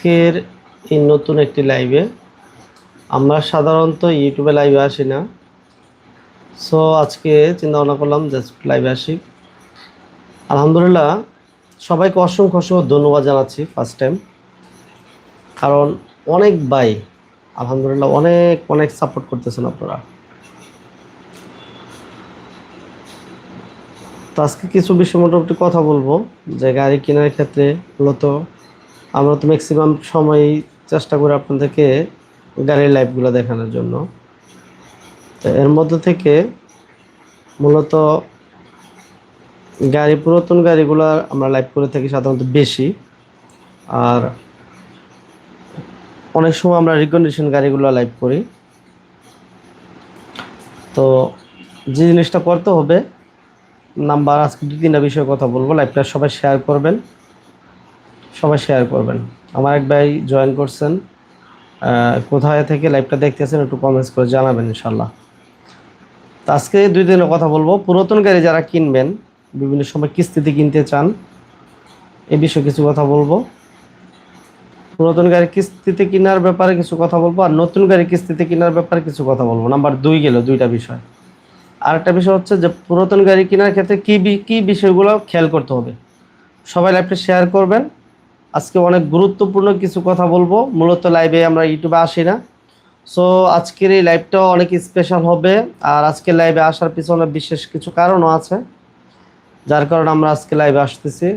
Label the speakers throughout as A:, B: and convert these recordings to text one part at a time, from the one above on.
A: আজকের এই নতুন একটি লাইভে আমরা সাধারণত ইউটিউবে লাইভে আসি না। সো আজকে চিন্তা ভাবনা করলাম জাস্ট লাইভে আসি। আলহামদুলিল্লাহ, সবাইকে অসংখ্য অসংখ্য ধন্যবাদ জানাচ্ছি ফার্স্ট টাইম কারণ অনেক বাই আলহামদুলিল্লাহ, অনেক অনেক সাপোর্ট করতেছেন আপনারা। তো আজকে কিছু বিষয় মোটামুটি কথা বলব, যে গাড়ি কেনার ক্ষেত্রে মূলত আমরা তো ম্যাক্সিমাম সময় চেষ্টা করি আপনাদেরকে গাড়ির লাইভগুলো দেখানোর জন্য। তো এর মধ্যে থেকে মূলত গাড়ি, পুরাতন গাড়িগুলো আমরা লাইভ করে থাকি সাধারণত বেশি। আর অনেক সময় আমরা রিকন্ডিশন গাড়িগুলো লাইভ করি। তো যে জিনিসটা করতে হবে, নাম্বার আজকে দু তিনটা বিষয়ে কথা বলব লাইভটা সবাই শেয়ার করবেন। সবাই শেয়ার করবেন। আমার এক ভাই জয়েন করছেন কোথায় থেকে লাইভটা দেখতেছেন একটু কমেন্টস করে জানাবেন ইনশাল্লাহ তো আজকে দুই দিনের কথা বলব। পুরাতন গাড়ি যারা কিনবেন, বিভিন্ন সময় কিস্তিতে কিনতে চান, এ বিষয়ে কিছু কথা বলব। পুরাতন গাড়ি কিস্তিতে কেনার ব্যাপারে কিছু কথা বলব আর নতুন গাড়ি কিস্তিতে কেনার ব্যাপারে কিছু কথা বলব। নাম্বার দুই গেল দুইটা বিষয়। আরেকটা বিষয় হচ্ছে যে, পুরাতন গাড়ি কেনার ক্ষেত্রে কী কী বিষয়গুলো খেয়াল করতে হবে? সবাই লাইভটা শেয়ার করবেন। আজকে অনেক গুরুত্বপূর্ণ কিছু কথা বলব। মূলত লাইভে আমরা ইউটিউবে আসি না। সো আজকের এই লাইভটাও অনেক স্পেশাল হবে। আর আজকে লাইভে আসার পিছনে বিশেষ কিছু কারণও আছে, যার কারণে আমরা আজকে লাইভে আসতেছি।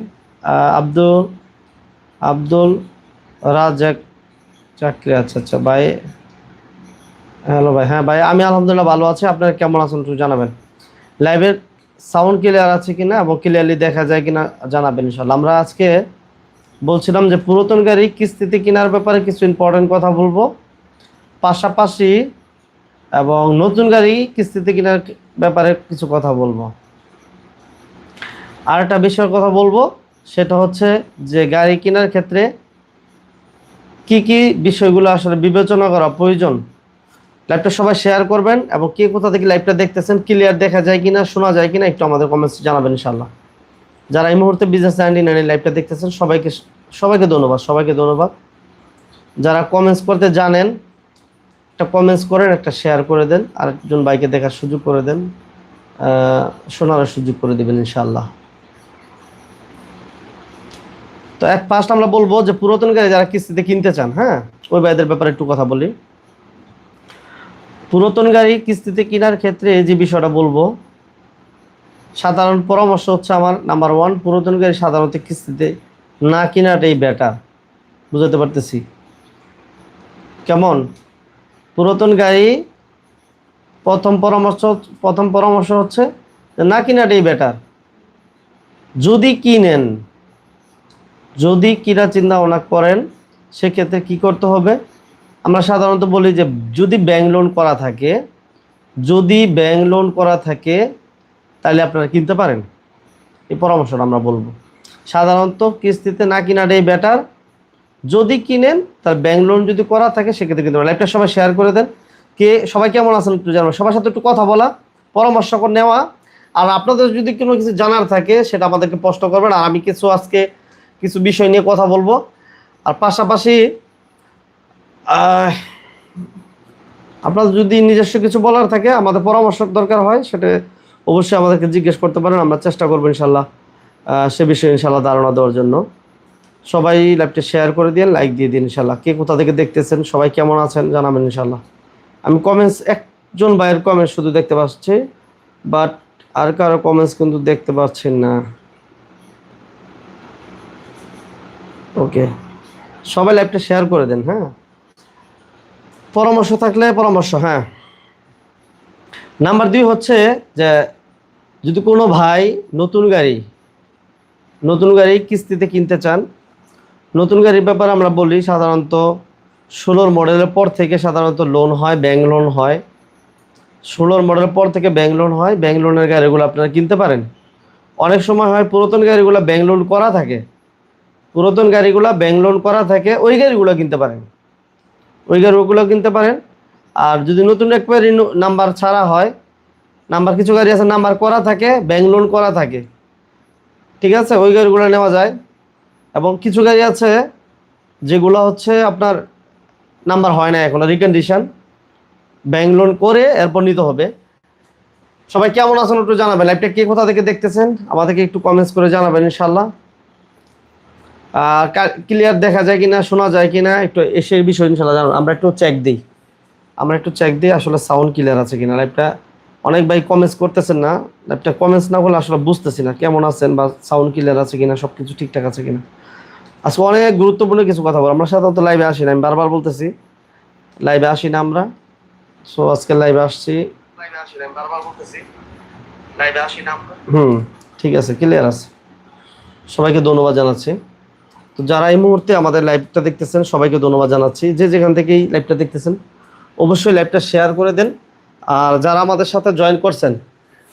A: আব্দুল আব্দুল রাজাক চাকরি আচ্ছা আচ্ছা ভাই। হ্যালো ভাই। হ্যাঁ ভাই, আমি আলহামদুলিল্লাহ ভালো আছি। আপনারা কেমন আছেন একটু জানাবেন। লাইভের সাউন্ড ক্লিয়ার আছে কিনা এবং ক্লিয়ারলি দেখা যায় কিনা জানাবেন ইনশাল্লাহ আমরা আজকে বলছিলাম যে পুরাতন গাড়ি কিস্তিতে কেনার ব্যাপারে কিছু ইম্পর্টেন্ট কথা বলব। পাশাপাশি এবং নতুন গাড়ি কিস্তিতে কেনার ব্যাপারে কিছু কথা বলব। আর একটা বিষয়ের কথা বলব, সেটা হচ্ছে যে গাড়ি কেনার ক্ষেত্রে কি কি বিষয়গুলো আসলে বিবেচনা করা প্রয়োজন। লাইভটা সবাই শেয়ার করবেন এবং কে কোথা থেকে লাইভটা দেখতেছেন ক্লিয়ার দেখা যায় কিনা, শোনা যায় কিনা, একটু আমাদের কমেন্টস জানাবেন ইনশাল্লাহ যারা এই মুহূর্তে বিজনেস নাইনটি লাইভটা দেখতেছেন, সবাইকে সবাইকে ধন্যবাদ সবাইকে ধন্যবাদ। যারা কমেন্টস করতে জানেন, একটা কমেন্টস করেন, একটা শেয়ার করে দেন, আরেকজন বাইকে দেখার সুযোগ করে দেন শোনার সুযোগ করে দেবেন ইনশাল্লাহ তো এক ফার্স্ট আমরা বলব যে পুরাতন গাড়ি যারা কিস্তিতে কিনতে চান হ্যাঁ? ওই ভাইদের ব্যাপারে একটু কথা বলি। পুরাতন গাড়ি কিস্তিতে কেনার ক্ষেত্রে যে বিষয়টা বলব, সাধারণ পরামর্শ হচ্ছে আমার নাম্বার ওয়ান পুরাতন গাড়ি সাধারণত কিস্তিতে না কেনাটাই বেটার বুঝাতে পারতেছি। কেমন? পুরাতন গাড়ি প্রথম পরামর্শ প্রথম পরামর্শ হচ্ছে না কেনাটাই বেটার যদি কিনেন, যদি কিনা চিন্তা ভাবনা করেন, সেক্ষেত্রে কি করতে হবে? আমরা সাধারণত বলি যে যদি ব্যাংক লোন করা থাকে, যদি ব্যাংক লোন করা থাকে, তাহলে আপনারা কিনতে পারেন। এই পরামর্শটা আমরা বলব। সাধারণত কিস্তিতে না কিনাটাই বেটার যদি কিনেন, তার ব্যাংক লোন যদি করা থাকে, সেক্ষেত্রে কিনতে লাইভটা সবাই শেয়ার করে দেন। কে, সবাই কেমন আছেন একটু জানাবেন। সবার সাথে একটু কথা বলা, পরামর্শ নেওয়া। আর আপনাদের যদি কোনো কিছু জানার থাকে, সেটা আমাদেরকে প্রশ্ন করবেন। আর আমি কিছু আজকে কিছু বিষয় নিয়ে কথা বলব। আর পাশাপাশি আপনার যদি নিজস্ব কিছু বলার থাকে, আমাদের পরামর্শ দরকার হয়, সেটা অবশ্যই আমাদেরকে জিজ্ঞেস করতে পারেন। আমরা চেষ্টা করব ইনশাল্লাহ। সে বিষয়ে ইনশাল্লাহ ধারণা দেওয়ার জন্য। সবাই লাইভটা শেয়ার করে দিন লাইক দিয়ে দিন ইনশাল্লাহ কে কোথা থেকে দেখতেছেন, সবাই কেমন আছেন জানাবেন ইনশাল্লাহ আমি কমেন্টস একজন ভাইয়ের কমেন্টস শুধু দেখতে পাচ্ছি বাট আর কারও কমেন্টস কিন্তু দেখতে পাচ্ছেন না। ওকে সবাই লাইভটা শেয়ার করে দেন হ্যাঁ। পরামর্শ থাকলে পরামর্শ হ্যাঁ। নাম্বার দুই হচ্ছে যে, যদি কোনো ভাই নতুন গাড়ি নতুন গাড়ি কিস্তিতে কিনতে চান। নতুন গাড়ির ব্যাপারে আমরা বলি, সাধারণত ষোলোর মডেলের পর থেকে সাধারণত লোন হয় ব্যাংক লোন হয়। ষোলোর মডেলের পর থেকে ব্যাংক লোন হয় ব্যাংক লোনের গাড়িগুলো আপনারা কিনতে পারেন। অনেক সময় হয় পুরাতন গাড়িগুলো ব্যাংক লোন করা থাকে। পুরাতন গাড়িগুলো ব্যাংক লোন করা থাকে, ওই গাড়িগুলো কিনতে পারেন। ওই গাড়িগুলো কিনতে পারেন। আর যদি নতুন একবারে নাম্বার ছাড়া হয় নাম্বার কিছু গাড়ি আছে নাম্বার করা থাকে ব্যাংক লোন করা থাকে। ঠিক আছে? ওই গাড়িগুলো নেওয়া যায়। এবং কিছু গাড়ি আছে যেগুলো হচ্ছে আপনার নাম্বার হয় না এখনও রিকন্ডিশন ব্যাংক লোন করে এরপর নিতে হবে। সবাই কেমন আছেন একটু জানাবেন। লাইভটা কে কোথা থেকে দেখতেছেন? আমাদেরকে একটু কমেন্টস করে জানাবেন ইনশাল্লাহ আর ক্লিয়ার দেখা যায় কিনা, শোনা যায় কিনা, একটু এসে বিষয় ইনশাল্লাহ জানান আমরা একটু চেক দিই। আমরা একটু চেক দিই আসলে সাউন্ড ক্লিয়ার আছে কিনা। লাইভটা অনেক ভাই কমেন্টস করতেছেন না। লাইভটা কমেন্টস না করলে আসলে বুঝতেছি না কেমন আছেন বা সাউন্ড ক্লিয়ার আছে কিনা সব কিছু ঠিকঠাক আছে কিনা। আজকে অনেক গুরুত্বপূর্ণ কিছু কথা বল আমরা সাধারণত লাইভে আসি না আমি বারবার বলতেছি লাইভে আসি না আমরা। সো আজকে লাইভে আসছি। লাইভে আসি না আমি বারবার বলতেছি লাইভে আসি না আমরা। হুম ঠিক আছে ক্লিয়ার আছে। সবাইকে ধন্যবাদ জানাচ্ছি। তো যারা এই মুহূর্তে আমাদের লাইভটা দেখতেছেন সবাইকে ধন্যবাদ জানাচ্ছি। যে যেখান থেকেই লাইভটা দেখতেছেন অবশ্যই লাইভটা শেয়ার করে দেন। আর যারা আমাদের সাথে জয়েন করছেন,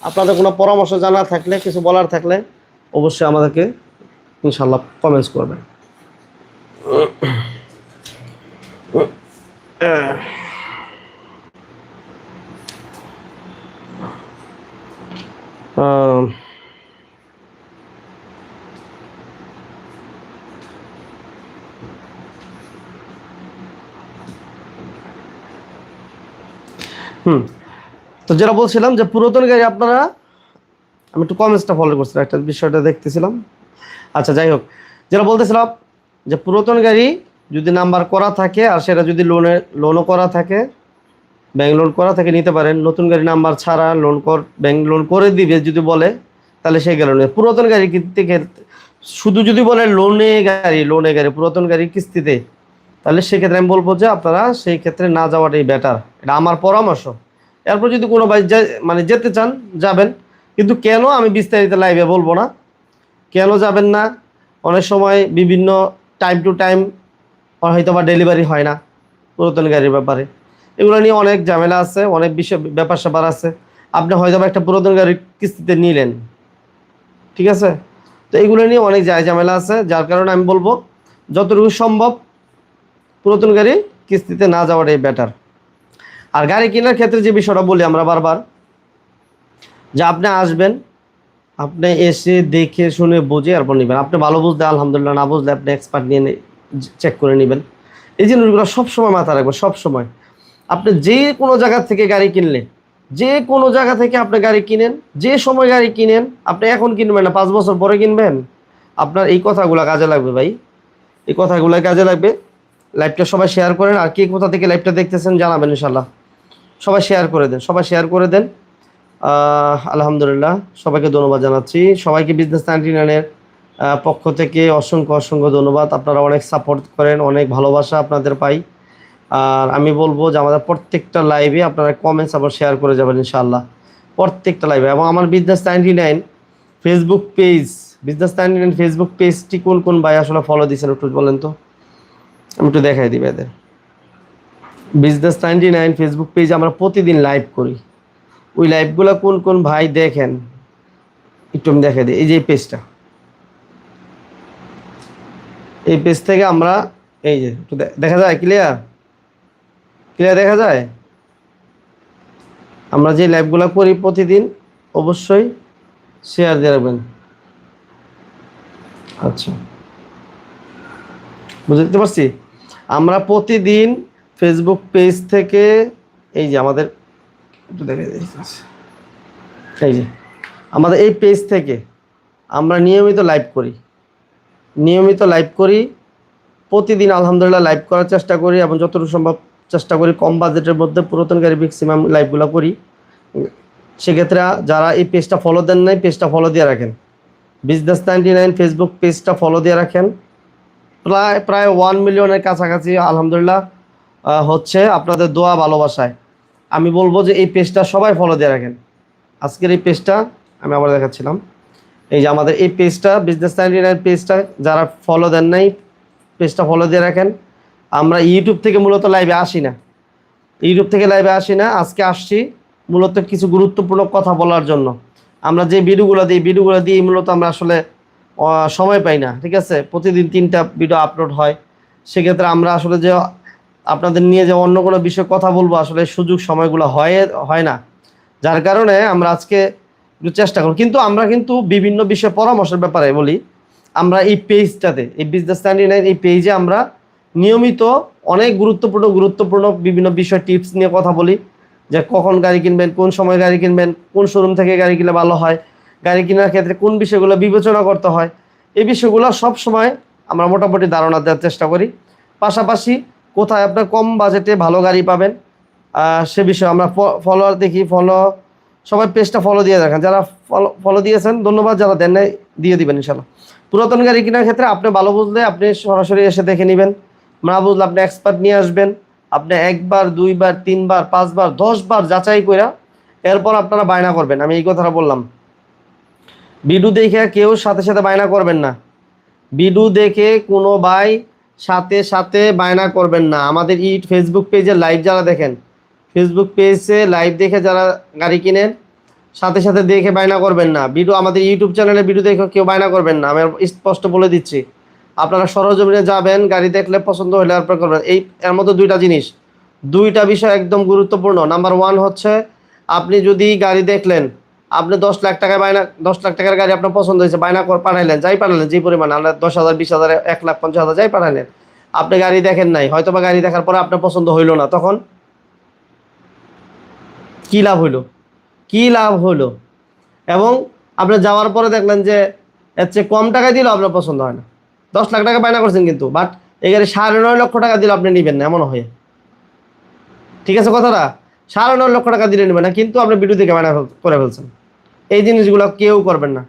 A: আপনাদের কোনো পরামর্শ জানা থাকলে, কিছু বলার থাকলে অবশ্যই আমাদেরকে ইনশাল্লাহ কমেন্টস করবেন। হুম। তো যেটা বলছিলাম যে পুরাতন গাড়ি আপনারা, আমি একটু কমেন্টসটা ফলো করছিলাম, একটা বিষয়টা দেখতেছিলাম। আচ্ছা যাই হোক। যেটা বলতেছিলাম যে পুরাতন গাড়ি যদি নাম্বার করা থাকে আর সেটা যদি লোনে লোনও করা থাকে ব্যাংক লোন করা থাকে, নিতে পারেন। নতুন গাড়ি নাম্বার ছাড়া লোন কর ব্যাংক লোন করে দিবে যদি বলে, তাহলে সেই গেল পুরাতন গাড়ি কিনতে শুধু যদি বলে লোনে গাড়ি লোনে গাড়ি, পুরাতন গাড়ি কিস্তিতে, তাহলে সেক্ষেত্রে আমি বলব যে আপনারা সেই ক্ষেত্রে না যাওয়াটাই বেটার এটা আমার পরামর্শ। এরপর যদি কোনো ভাই মানে যেতে চান, যাবেন। কিন্তু কেন আমি বিস্তারিত লাইভে বলব না? কেন যাবেন না? অনেক সময় বিভিন্ন টাইম টু টাইম হয়তো বা ডেলিভারি হয় না, পুরাতন গাড়ির ব্যাপারে। এগুলো নিয়ে অনেক ঝামেলা আছে, অনেক বিষয়, ব্যাপার স্যাপার আছে। আপনি হয়তো বা একটা পুরাতন গাড়ি কিস্তিতে নিলেন। ঠিক আছে? তো এগুলো নিয়ে অনেক যায় ঝামেলা আছে, যার কারণে আমি বলব, যতটুকু সম্ভব পুরাতন গাড়ি কিস্তিতে না যাওয়াটাই বেটার আর গাড়ি কেনার ক্ষেত্রে যে বিষয়টা বলি আমরা বারবার, যে আপনি আসবেন, আপনি এসে দেখে শুনে বুঝে এরপর নেবেন। আপনি ভালো বুঝলে, আলহামদুলিল্লাহ, না বুঝলে আপনি এক্সপার্ট নিয়ে চেক করে নেবেন। এই জিনিসগুলো সবসময় মাথা রাখবেন, সবসময়। আপনি যে কোনো জায়গা থেকে গাড়ি কিনলে, যে কোনো জায়গা থেকে আপনি গাড়ি কিনেন, যে সময় গাড়ি কিনেন, আপনি এখন কিনবেন না, পাঁচ বছর পরে কিনবেন? আপনার এই কথাগুলো কাজে লাগবে ভাই। এই কথাগুলো কাজে লাগবে। লাইভটা সবাই শেয়ার করেন, আর কে কোথা থেকে লাইভটা দেখতেছেন জানাবেন ইনশাল্লাহ সবাই শেয়ার করে দেন, সবাই শেয়ার করে দেন। আলহামদুলিল্লাহ, সবাইকে ধন্যবাদ জানাচ্ছি। সবাইকে বিজনেস নাইনটি নাইনের পক্ষ থেকে অসংখ্য অসংখ্য ধন্যবাদ। আপনারা অনেক সাপোর্ট করেন, অনেক ভালোবাসা আপনাদের পাই। আর আমি বলব যে আমাদের প্রত্যেকটা লাইভে আপনারা কমেন্টস আবার শেয়ার করে যাবেন ইনশাআল্লাহ। প্রত্যেকটা লাইভে এবং আমার business ninety nine Facebook page business ninety nine Facebook পেজটি কোন কোন ভাই আসলে ফলো দিয়েছেন একটু বলেন তো? আমি একটু দেখাই দিই এদের বিজনেস নাইনটি নাইন ফেসবুক পেজে আমরা প্রতিদিন লাইভ করি। ওই লাইভগুলো কোন কোন ভাই দেখেন, একটু আমি দেখাই দিই। এই যে এই পেজটা। এই পেজ থেকে আমরা, এই যে দেখা যায়? ক্লিয়ার ক্লিয়ার দেখা যায়? আমরা যে লাইভগুলো করি প্রতিদিন, অবশ্যই শেয়ার দিয়ে রাখবেন। আচ্ছা। বুঝতে পারছি? আমরা প্রতিদিন ফেসবুক পেজ থেকে, এই যে আমাদের এই যে, আমাদের এই পেজ থেকে আমরা নিয়মিত লাইভ করি। নিয়মিত লাইভ করি, প্রতিদিন আলহামদুলিল্লাহ লাইভ করার চেষ্টা করি এবং যতটুকু সম্ভব চেষ্টা করি, কম বাজেটের মধ্যে পুরাতন গাড়ি ম্যাক্সিমাম লাইভগুলো করি। সেক্ষেত্রে যারা এই পেজটা ফলো দেন নাই পেজটা ফলো দিয়ে রাখেন। বিজনেস নাইনটি নাইন ফেসবুক পেজটা ফলো দিয়ে রাখেন। প্রায় প্রায় ওয়ান মিলিয়নের কাছাকাছি আলহামদুলিল্লাহ হচ্ছে আপনাদের দোয়া ভালোবাসায়। আমি বলব যে এই পেজটা সবাই ফলো দিয়ে রাখেন। আজকের এই পেজটা আমি আবার দেখাচ্ছিলাম। এই যে আমাদের এই পেজটা বিজনেস নাইনটি নাইন পেজটা যারা ফলো দেন নাই পেজটা ফলো দিয়ে রাখেন। আমরা ইউটিউব থেকে মূলত লাইভে আসি না। ইউটিউব থেকে লাইভে আসি না। আজকে আসছি মূলত কিছু গুরুত্বপূর্ণ কথা বলার জন্য। আমরা যে ভিডিওগুলো দিই, ভিডিওগুলো দিয়ে মূলত আমরা আসলে সময় পাই না, ঠিক আছে? প্রতিদিন তিনটা ভিডিও আপলোড হয়। সেক্ষেত্রে আমরা আসলে যে আপনাদের নিয়ে যে অন্য কোনো বিষয়ে কথা বলব, আসলে সুযোগ সময়গুলো হয় হয় না। যার কারণে আমরা আজকে একটু চেষ্টা করব। কিন্তু আমরা কিন্তু বিভিন্ন বিষয়ে পরামর্শের ব্যাপারে বলি। আমরা এই পেজটাতে এই বিজনেস স্ট্যান্ডি নাইন এই পেজে আমরা নিয়মিত অনেক গুরুত্বপূর্ণ গুরুত্বপূর্ণ বিভিন্ন বিষয় টিপস নিয়ে কথা বলি। যে কখন গাড়ি কিনবেন, কোন সময় গাড়ি কিনবেন, কোন শোরুম থেকে গাড়ি কিনলে ভালো হয়, গাড়ি কেনার ক্ষেত্রে কোন বিষয়গুলো বিবেচনা করতে হয়। এই বিষয়গুলো সব সময় আমরা মোটামুটি ধারণা দেওয়ার চেষ্টা করি। পাশাপাশি কোথায় আপনার কম বাজেটে ভালো গাড়ি পাবেন? সে বিষয়ে আমরা ফলোয়ার দেখি ফলো সবাই পেজটা ফলো দিয়ে দেখেন যারা ফলো ফলো দিয়েছেন, ধন্যবাদ। যারা দেন নাই, দিয়ে দিবেন ইনশাল্লাহ। পুরাতন গাড়ি কেনার ক্ষেত্রে আপনি ভালো বুঝলে আপনি সরাসরি এসে দেখে নেবেন। না বুঝলে আপনি এক্সপার্ট নিয়ে আসবেন। আপনি একবার, দুইবার, তিনবার, পাঁচবার, দশবার যাচাই করে এরপর আপনারা বায়না করবেন। আমি এই কথাটা বললাম। বিডু দেখে কেউ সাথে সাথে বায়না করবেন না। বিডু দেখে কোনো ভাই সাথে সাথে বায়না করবেন না। আমাদের ই ফেসবুক পেজে লাইভ যারা দেখেন ফেসবুক পেজে লাইভ দেখে যারা গাড়ি কিনেন, সাথে সাথে দেখে বায়না করবেন না। ভিডিও আমাদের ইউটিউব চ্যানেলে ভিডিও দেখে কেউ বায়না করবেন না। আমি স্পষ্ট বলে দিচ্ছি। আপনারা সরজমিনে যাবেন, গাড়ি দেখলে পছন্দ হলে আপনার করবেন। এই, এর মধ্যে দুইটা জিনিস। দুইটা বিষয় একদম গুরুত্বপূর্ণ। নাম্বার ওয়ান হচ্ছে, আপনি যদি গাড়ি দেখলেন আপনি দশ লাখ টাকায় বায়না, দশ লাখ টাকার গাড়ি আপনার পছন্দ হয়েছে, বায়না করে, পাঠাইলেন, যাই পাঠালেন, যে পরিমাণ আমরা দশ হাজার, বিশ হাজার, এক লাখ, পঞ্চাশ হাজার, যাই পাঠালেন। আপনি গাড়ি দেখেন নাই হয়তো বা গাড়ি দেখার পরে আপনার পছন্দ হইল না, তখন কি লাভ হইল? কি লাভ হলো এবং আপনি যাওয়ার পরে দেখলেন যে, এর চেয়ে কম টাকা দিলেও আপনার পছন্দ হয় না। দশ লাখ টাকা বায়না করছেন কিন্তু বাট এই গাড়ি সাড়ে নয় লক্ষ টাকা দিলে আপনি নেবেন না এমন হয়ে। ঠিক আছে কথাটা? সাড়ে নয় লক্ষ টাকা দিলে নেবেন না, কিন্তু আপনি ভিডিও বায়না করে ফেলছেন। এই জিনিসগুলো কেউ করবেন না।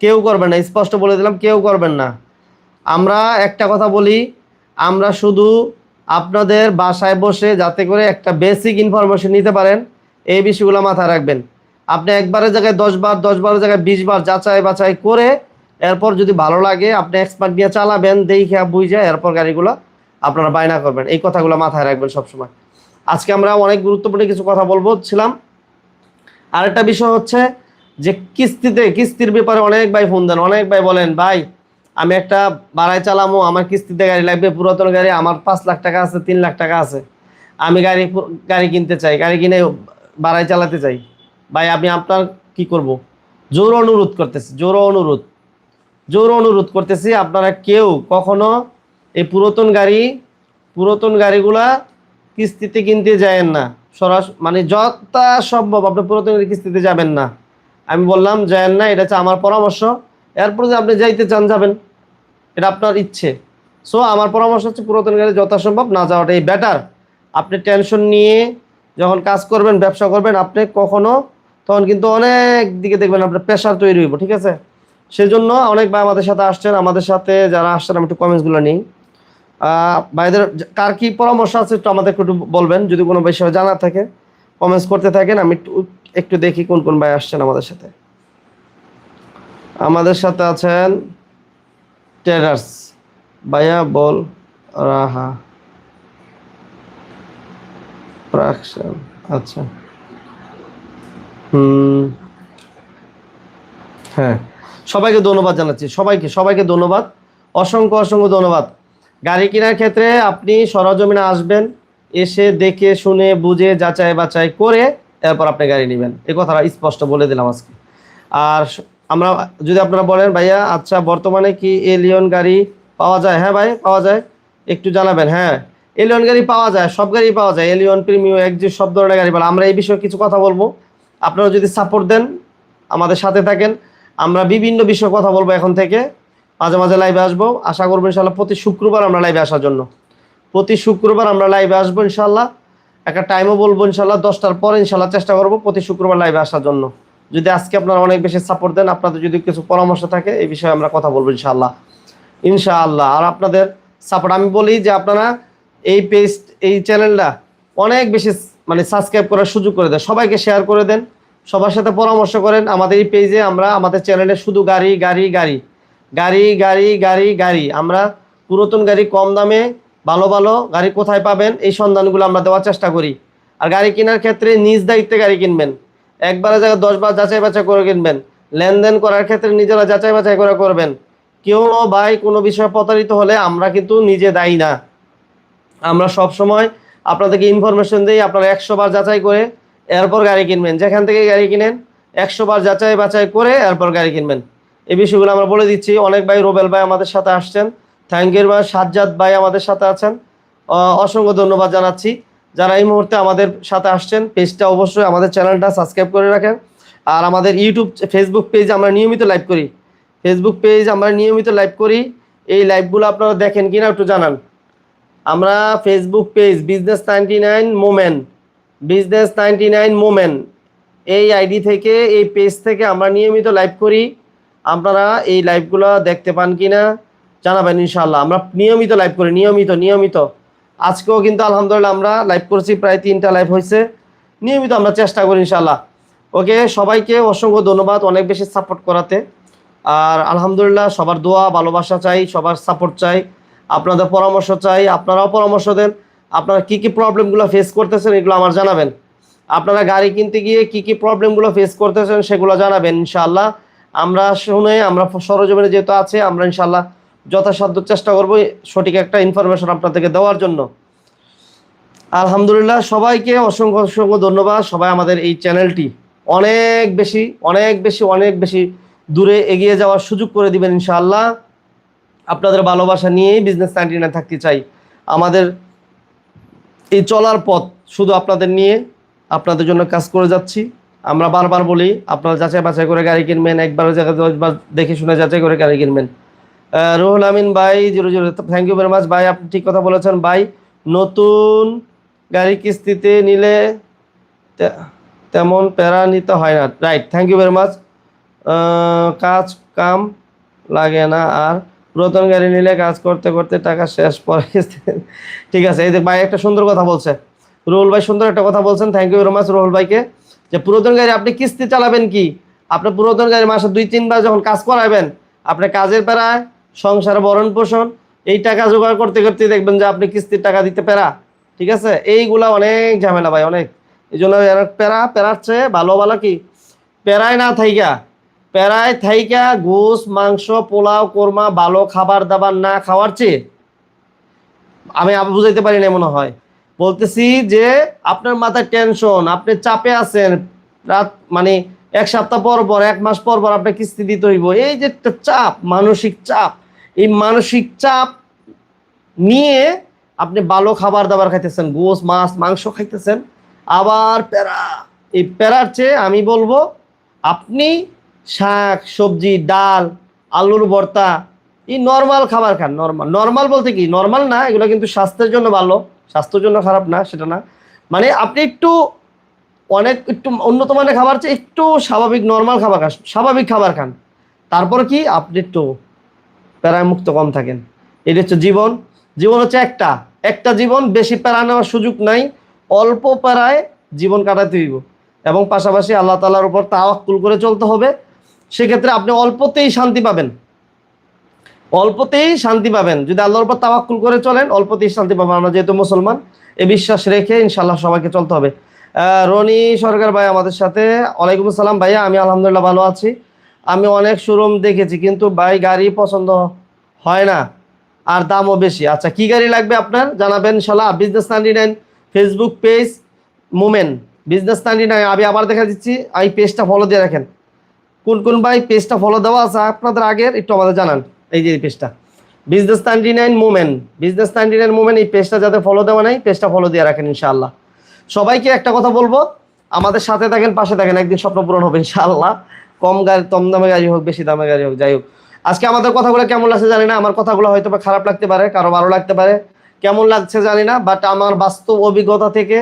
A: কেউ করবেন না। স্পষ্ট বলে দিলাম, কেউ করবেন না। আমরা একটা কথা বলি, আমরা শুধু আপনাদের বাসায় বসে যাতে করে একটা বেসিক ইনফরমেশন নিতে পারেন, এই বিষয়গুলো মাথায় রাখবেন। আপনি একবারের জায়গায় দশ বার, দশ বারের জায়গায় বিশ বার যাচাই বাছাই করে, এরপর যদি ভালো লাগে, আপনি এক্সপার্ট দিয়ে চালাবেন, দেখে বুঝে এরপর গাড়িগুলো আপনারা বায়না করবেন। এই কথাগুলো মাথায় রাখবেন সবসময়। আজকে আমরা অনেক গুরুত্বপূর্ণ কিছু কথা বলব, ছিলাম। আরেকটা বিষয় হচ্ছে যে কিস্তিতে, কিস্তির ব্যাপারে অনেক ভাই ফোন দেন, অনেক ভাই বলেন, ভাই, আমি একটা বাড়াই চালামো, আমার কিস্তিতে গাড়ি লাগবে, পুরাতন গাড়ি, আমার পাঁচ লাখ টাকা আছে, তিন লাখ টাকা আছে। আমি গাড়ি গাড়ি কিনতে চাই, গাড়ি কিনে বাড়াই চালাতে চাই। ভাই, আমি আপনার কি করব? জোর অনুরোধ করতেছি, জোর অনুরোধ। জোর অনুরোধ করতেছি, আপনারা কেউ কখনো এই পুরাতন গাড়ি, পুরাতন গাড়িগুলা কিস্তিতে কিনতে যায়েন না। সরাস মানে যতটা সম্ভব আপনি পুরাতন গাড়ি কিস্তিতে যাবেন না। আমি বললাম যায়েন না, এটা হচ্ছে আমার পরামর্শ। এরপর যদি আপনি যাইতে চান, যাবেন। এটা আপনার ইচ্ছে। সো আমার পরামর্শ হচ্ছে পুরাতন গাড়ি যথাসম্ভব না যাওয়াটাই বেটার আপনি টেনশন নিয়ে যখন কাজ করবেন, ব্যবসা করবেন, আপনি কখনো তখন কিন্তু অনেক দিকে দেখবেন আপনার প্রেশার তৈরি হইব, ঠিক আছে? সেজন্য অনেক ভাই আমাদের সাথে আসছেন। আমাদের সাথে যারা আসছেন, আমি একটু কমেন্টসগুলো নিই। ভাইদের কার কি পরামর্শ আছে, একটু আমাদের একটু বলবেন। যদি কোনো বিষয়ে জানা থাকে কমেন্টস করতে থাকেন, আমি একটু একটু দেখি কোন কোন ভাই আসছেন আমাদের সাথে। আমাদের সাথে আছেন টেরার্স ভাইয়া বল, রাহা। প্রাকশন আচ্ছা। হুম। হ্যাঁ সবাইকে ধন্যবাদ জানাচ্ছি। সবাইকে সবাইকে ধন্যবাদ। অসংখ্য অসংখ্য ধন্যবাদ। গাড়ি কেনার ক্ষেত্রে আপনি সরজমিনে আসবেন, এসে দেখে, শুনে, বুঝে যাচাই বাছাই করে এরপর আপনি গাড়ি নেবেন। এই কথাটা স্পষ্ট বলে দিলাম আজকে। আর আমরা, যদি আপনারা বলেন, ভাইয়া আচ্ছা বর্তমানে কি এলিয়ন গাড়ি পাওয়া যায়? হ্যাঁ ভাই, পাওয়া যায়। একটু জানাবেন হ্যাঁ। এলিয়ন গাড়ি পাওয়া যায়, সব গাড়ি পাওয়া যায়। এলিয়ন প্রিমিয়াম এক্সি সব ধরনের গাড়ি পাওয়া আমরা এই বিষয়ে কিছু কথা বলব। আপনারা যদি সাপোর্ট দেন, আমাদের সাথে থাকেন। আমরা বিভিন্ন বিষয়ে কথা বলব এখন থেকে। মাঝে মাঝে লাইভে আসব। আশা করব ইনশাল্লাহ প্রতি শুক্রবার আমরা লাইভে আসার জন্য। প্রতি শুক্রবার আমরা লাইভে আসব ইনশাল্লাহ একটা টাইমও বলব ইনশাল্লাহ, দশটার পর ইনশাল্লাহ চেষ্টা করব প্রতি শুক্রবার লাইভে আসার জন্য। যদি আজকে আপনারা অনেক বেশি সাপোর্ট দেন, আপনাদের যদি কিছু পরামর্শ থাকে, এই বিষয়ে আমরা কথা বলব ইনশাল্লাহ। ইনশাআল্লাহ, আর আপনাদের সাপোর্ট আমি বলি যে আপনারা এই পেজ এই চ্যানেলটা অনেক বেশি মানে সাবস্ক্রাইব করার সুযোগ করে দেন। সবাইকে শেয়ার করে দেন, সবার সাথে পরামর্শ করেন। আমাদের এই পেজে আমরা, আমাদের চ্যানেলে শুধু গাড়ি গাড়ি গাড়ি। গাড়ি গাড়ি গাড়ি গাড়ি। আমরা পুরাতন গাড়ি কম দামে ভালো ভালো গাড়ি কোথায় পাবেন, এই সন্ধানগুলো আমরা দেওয়ার চেষ্টা করি। আর গাড়ি কেনার ক্ষেত্রে নিজ দায়িত্বে গাড়ি কিনবেন। একবারের জায়গায় দশবার যাচাই বাছাই করে কিনবেন, লেনদেন করার ক্ষেত্রে নিজেরা যাচাই বাছাই করে করবেন। কেউ ভাই কোনো বিষয়ে প্রতারিত হলে আমরা কিন্তু নিজে দায়ী না। আমরা সব সময় আপনাদেরকে ইনফরমেশন দিই, আপনারা একশো বার যাচাই করে এরপর গাড়ি কিনবেন। যেখান থেকে গাড়ি কিনেন, একশো বার যাচাই বাছাই করে এরপর গাড়ি কিনবেন। এই বিষয়গুলো আমরা বলে দিচ্ছি। অনেক ভাই, রোবেল ভাই আমাদের সাথে আসছেন। থ্যাংক ইউ ভাই সাজ্জাদ ভাই আমাদের সাথে আছেন। অসংখ্য ধন্যবাদ জানাচ্ছি। যারা এই মুহূর্তে আমাদের সাথে আসছেন, পেজটা অবশ্যই আমাদের চ্যানেলটা সাবস্ক্রাইব করে রাখেন। আর আমাদের ইউটিউব ফেসবুক পেজ আমরা নিয়মিত লাইভ করি। ফেসবুক পেজ আমরা নিয়মিত লাইভ করি। এই লাইভগুলো আপনারা দেখেন কিনা একটু জানান। আমরা Facebook page business ninety nine moment business ninety nine moment এই আইডি থেকে, এই পেজ থেকে আমরা নিয়মিত লাইভ করি। আপনারা এই লাইভগুলো দেখতে পান কিনা? জানাবেন ইনশাল্লাহ আমরা নিয়মিত লাইভ করি, নিয়মিত নিয়মিত। আজকেও কিন্তু আলহামদুলিল্লাহ আমরা লাইভ করছি, প্রায় তিনটা লাইভ হয়েছে। নিয়মিত আমরা চেষ্টা করি ইনশাল্লাহ ওকে, সবাইকে অসংখ্য ধন্যবাদ অনেক বেশি সাপোর্ট করাতে। আর আলহামদুলিল্লাহ সবার দোয়া, ভালোবাসা চাই, সবার সাপোর্ট চাই। আপনাদের পরামর্শ চাই, আপনারাও পরামর্শ দেন। আপনারা কী কী প্রবলেমগুলো ফেস করতেছেন, এগুলো আমার জানাবেন। আপনারা গাড়ি কিনতে গিয়ে কী কী প্রবলেমগুলো ফেস করতেছেন, সেগুলো জানাবেন ইনশাল্লাহ আমরা শুনে, আমরা সরজমিনে যেহেতু আছে, আমরা ইনশাআল্লাহ যথাসাধ্য চেষ্টা করব সঠিক একটা ইনফরমেশন আপনাদেরকে দেওয়ার জন্য। আলহামদুলিল্লাহ, সবাইকে অসংখ্য অসংখ্য ধন্যবাদ। সবাই আমাদের এই চ্যানেলটি অনেক বেশি অনেক বেশি অনেক বেশি দূরে এগিয়ে যাওয়ার সুযোগ করে দিবেন ইনশাআল্লাহ। আপনাদের ভালোবাসা নিয়েই বিজনেস নাইনটি থাকতে চাই। আমাদের এই চলার পথ শুধু আপনাদের নিয়ে, আপনাদের জন্য কাজ করে যাচ্ছি। আমরা বারবার বলি, আপনারা যাচাই বাছাই করে গাড়ি কিনবেন, একবার জায়গায় দেখে শুনে যাচাই করে গাড়ি কিনবেন। রুহুল আমিন ভাই, zero zero thank you very much ভাই, আপনি ঠিক কথা বলেছেন ভাই। নতুন গাড়ি কিস্তিতে নিলে তেমন প্যারা নিতে হয় না। Right thank you very much কাজ কাম লাগে না আর পুরাতন গাড়ি নিলে কাজ করতে করতে টাকা শেষ পরে ঠিক আছে, এই ভাই একটা সুন্দর কথা বলছে। রুহুল ভাই সুন্দর একটা কথা বলছেন thank you very much Ruhul ভাইকে। যে পুরাতন গাড়ি আপনি কিস্তি চালাবেন কি? আপনি পুরাতন গাড়ি মাসে দুই, তিনবার যখন কাজ করাবেন, আপনি কাজের পেরায় সংসারে ভরণ পোষণ, এই টাকা জোগাড় করতে করতে দেখবেন যে আপনি কিস্তির টাকা দিতে পেরা, ঠিক আছে? এইগুলা অনেক ঝামেলা ভাই, অনেক। এই জন্য প্যারা পেরা, পেরার চেয়ে ভালো ভালো কি? প্যারায় না থাইকা প্যারায় থাইকা গোস, মাংস, পোলাও, কোরমা ভালো খাবার দাবার না খাওয়ার চেয়ে আমি বুঝাইতে পারি না মনে হয়। বলতেছি যে আপনার মাথায় টেনশন আপনি চাপে আছেন, রাত মানে এক সপ্তাহ পর পর, এক মাস পর পর আপনার কিস্তি দিতে হইব। এই যে একটা চাপ, মানসিক চাপ, এই মানসিক চাপ নিয়ে আপনি ভালো খাবার দাবার খাইতেছেন, গোস, মাছ, মাংস খাইতেছেন, আবার প্যারা। এই প্যারার চেয়ে আমি বলব, আপনি শাক, সবজি, ডাল, আলুর ভর্তা, এই নর্মাল খাবার খান নর্মাল নর্মাল বলতে কি? নর্মাল না, এগুলো কিন্তু স্বাস্থ্যের জন্য ভালো। স্বাস্থ্যের জন্য খারাপ না, সেটা না। মানে আপনি একটু অনেক একটু উন্নত মানের খাবার চেয়ে একটু স্বাভাবিক নর্মাল খাবার খান স্বাভাবিক খাবার খান। তারপর কি? আপনি একটু প্যারায় মুক্ত কম থাকেন। এটা হচ্ছে জীবন। জীবন হচ্ছে একটা। একটা জীবন, বেশি প্যারা নেওয়ার সুযোগ নাই। অল্প প্যারায় জীবন কাটাতে হইব। এবং পাশাপাশি আল্লাহ তালার উপর তাওয়াক্কুল করে চলতে হবে। সেক্ষেত্রে আপনি অল্পতেই শান্তি পাবেন। অল্পতেই শান্তি পাবেন। যদি আল্লাহর উপর তাওয়াক্কুল করে চলেন, অল্পতেই শান্তি পাবেন। আমরা যেহেতু মুসলমান, এ বিশ্বাস রেখে ইনশাল্লাহ সবাইকে চলতে হবে। রনি সরকার ভাই আমাদের সাথে। ওয়ালাইকুম আসসালাম ভাইয়া, আমি আলহামদুলিল্লাহ ভালো আছি। আমি অনেক শোরুম দেখেছি, কিন্তু ভাই গাড়ি পছন্দ হয় না, আর দামও বেশি। আচ্ছা কি গাড়ি লাগবে আপনার? জানাবেন ইনশাল্লাহ। Business ninety nine Facebook page moment business ninety nine আমি আবার দেখা দিচ্ছি। এই পেজটা ফলো দিয়ে রাখেন। কোন কোন ভাই পেজটা ফলো দেওয়া আছে, আপনাদের আগের একটু আমাদের জানান। এই যে পেজটা business ninety nine moment business ninety nine moment এই পেজটা যাতে ফলো দেওয়া নাই পেজটা ফলো দিয়ে রাখেন ইনশাআল্লাহ সবাইকে একটা কথা বলব। আমাদের সাথে থাকেন, পাশে থাকেন, একদিন স্বপ্ন পূরণ হবে ইনশাআল্লাহ। কম গাড়ি কম দামে গাড়ি হোক, বেশি দামে গাড়ি হোক, যাই হোক। আজকে আমাদের কথাগুলো কেমন লাগছে জানি না, আমার কথাগুলো হয়তো খারাপ লাগতে পারে, কারও ভালো লাগতে পারে। কেমন লাগছে জানি না বাট আমার বাস্তব অভিজ্ঞতা থেকে,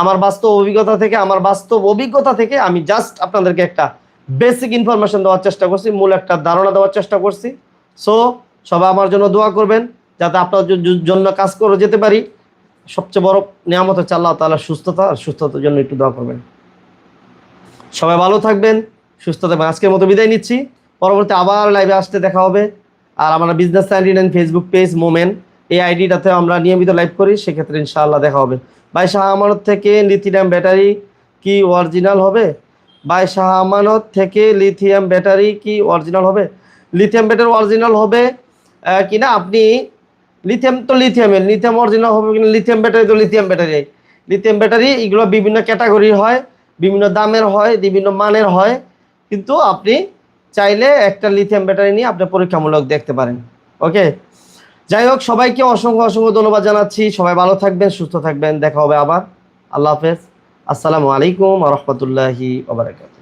A: আমার বাস্তব অভিজ্ঞতা থেকে, আমার বাস্তব অভিজ্ঞতা থেকে আমি জাস্ট আপনাদেরকে একটা বেসিক ইনফরমেশন দেওয়ার চেষ্টা করছি, মূল একটা ধারণা দেওয়ার চেষ্টা করছি। সো সবাই আমার জন্য দোয়া করবেন, যাতে আপনার জন্য কাজ করে যেতে পারি। সবচেয়ে বড় নিয়ামত হচ্ছে আল্লাহ তাআলা সুস্থতা আর সুস্থতার জন্য একটু দোয়া করবেন। সবাই ভালো থাকবেন, সুস্থ থাকবেন। আজকের মতো বিদায় নিচ্ছি। পরবর্তী আবার লাইভে আসতে দেখা হবে। আর আমরা business ninety nine Facebook page moment এই আইডিটাতে আমরা নিয়মিত লাইভ করি, সেক্ষেত্রে ইনশাআল্লাহ দেখা হবে। ভাই শাহ আমানত থেকে লিথিয়াম ব্যাটারি কি অরিজিনাল হবে? ভাই শাহ আমানত থেকে লিথিয়াম ব্যাটারি কি অরিজিনাল হবে? লিথিয়াম ব্যাটারি অরিজিনাল হবে কিনা আপনি লিথিয়াম তো লিথিয়ামের লিথিয়াম অরিজিনাল হবে কিনা লিথিয়াম ব্যাটারি তো লিথিয়াম ব্যাটারি লিথিয়াম ব্যাটারি এগুলো বিভিন্ন ক্যাটাগরির হয়, বিভিন্ন দামের হয়, বিভিন্ন মানের হয়। কিন্তু আপনি চাইলে একটা লিথিয়াম ব্যাটারি নিয়ে আপনি পরীক্ষামূলক দেখতে পারেন। ওকে যাই হোক, সবাইকে অসংখ্য অসংখ্য ধন্যবাদ জানাচ্ছি। সবাই ভালো থাকবেন, সুস্থ থাকবেন। দেখা হবে আবার। আল্লাহ হাফেজ। আসসালামু আলাইকুম রহমতুল্লাহি ওবরাকাত